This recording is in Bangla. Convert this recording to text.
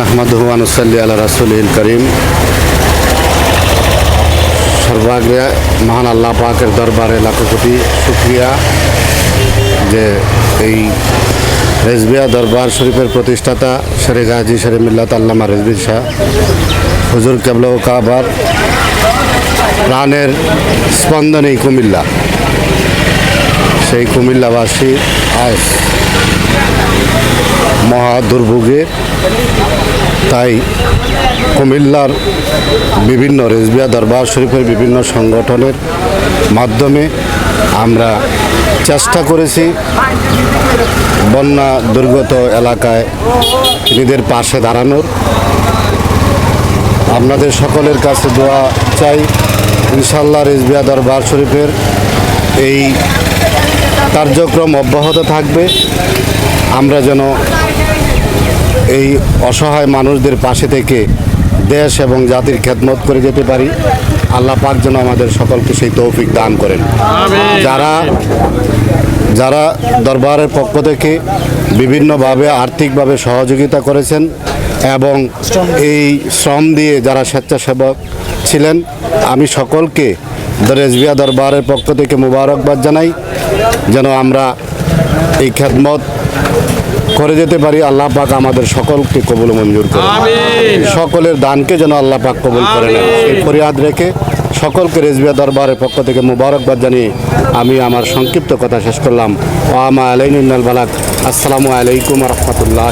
নাহমাদুহু আনুসাল্লি আল্লাহ রাসুল করিম সর্বাগ্রে মহান আল্লাহ পাকের দরবারে লাখো কোটি শুক্রিয়া যে এই রেজবিয়া দরবার শরীফের প্রতিষ্ঠাতা শেরে গাজী, শেরে মিল্লাত আল্লামা রেজবি শাহ, হুজুর কেবল কাবার প্রাণের স্পন্দনেই কুমিল্লা। সেই কুমিল্লাবাসী আজ মহা দুর্ভোগে তাই কুমিল্লার বিভিন্ন রেজবিয়া দরবার শরীফের বিভিন্ন সংগঠনের মাধ্যমে আমরা চেষ্টা করেছি বন্যা দুর্গত এলাকায় নিজেদের পাশে দাঁড়ানোর। আপনাদের সকলের কাছে দোয়া চাই ইনশাল্লাহ রেজবিয়া দরবার শরীফের এই কার্যক্রম অব্যাহত থাকবে। আমরা যেন এই অসহায় মানুষদের পাশে থেকে দেশ এবং জাতির খেদমত করে যেতে পারি। আল্লাহ পাক যেন আমাদের সকলকে সেই তৌফিক দান করেন। যারা যারা দরবারের পক্ষ থেকে বিভিন্নভাবে আর্থিকভাবে সহযোগিতা করেছেন এবং এই শ্রম দিয়ে যারা স্বেচ্ছাসেবক ছিলেন আমি সকলকে রেজবিয়া দরবারের পক্ষ থেকে মুবারকবাদ জানাই। যেন আমরা এই খেদমত করে যেতে পারি আল্লাহ পাক আমাদের সকলকে কবুল মঞ্জুর করে সকলের দানকে যেন আল্লাহ পাক কবুল করে নেন। এই ফরিয়াদ রেখে সকলকে রেজবিয়া দরবারের পক্ষ থেকে মুবারকবাদ জানিয়ে আমি আমার সংক্ষিপ্ত কথা শেষ করলাম। ওয়ামা আলাইনুল বালাক আসসালামু আলাইকুম রহমতুল্লাহ